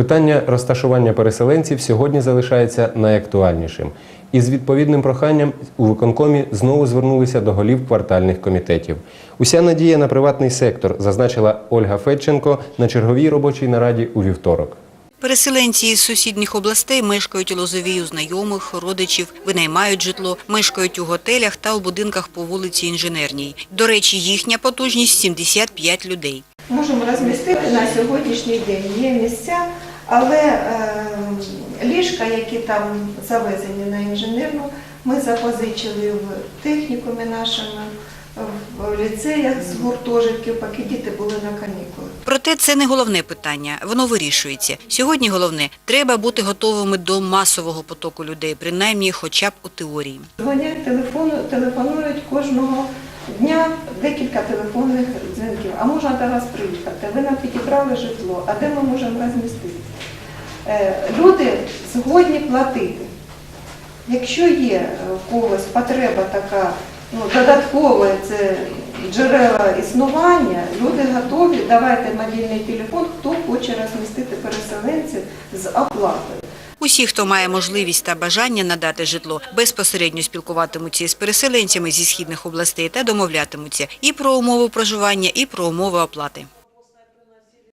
Питання розташування переселенців сьогодні залишається найактуальнішим. І з відповідним проханням у виконкомі знову звернулися до голів квартальних комітетів. Уся надія на приватний сектор, зазначила Ольга Федченко на черговій робочій нараді у вівторок. Переселенці із сусідніх областей мешкають у Лозовій у знайомих, родичів, винаймають житло, мешкають у готелях та у будинках по вулиці Інженерній. До речі, їхня потужність 75 людей. Можемо розмістити на сьогоднішній день. Є місця, але е, ліжка, які там завезені на інженерну, ми запозичили в технікумі нашому, в ліцеях з гуртожитків, поки діти були на канікулах. Проте це не головне питання, воно вирішується. Сьогодні головне – треба бути готовими до масового потоку людей, принаймні хоча б у теорії. Дзвонять, телефону, телефонують кожного дня декілька телефонних дзвінків. А можна до вас приїхати? Ви нам підібрали житло, а де ми можемо розмістити? Е, Люди згодні платити. Якщо є е, в когось потреба така, ну, додаткова це джерела існування, люди готові, давайте мобільний телефон, хто хоче розмістити переселенців з оплатою. Усі, хто має можливість та бажання надати житло, безпосередньо спілкуватимуться із переселенцями зі східних областей та домовлятимуться і про умови проживання, і про умови оплати.